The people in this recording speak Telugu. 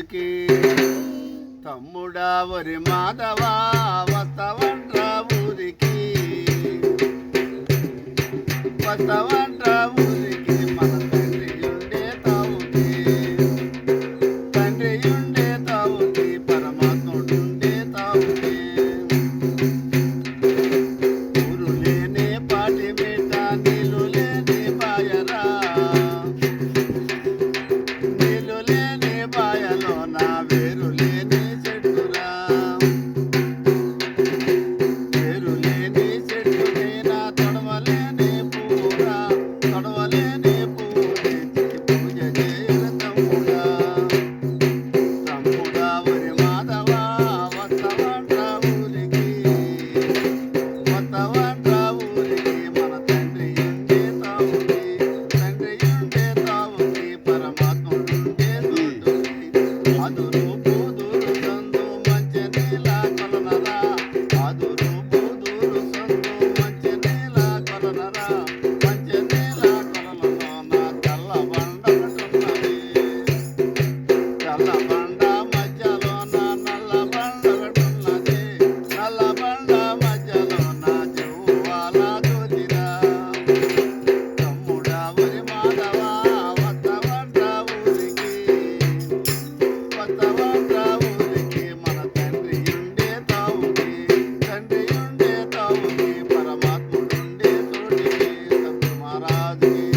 రోజుకి తమ్ముడా వరి Madhava వస్తవంట్రా quiere tan bonito. Deus.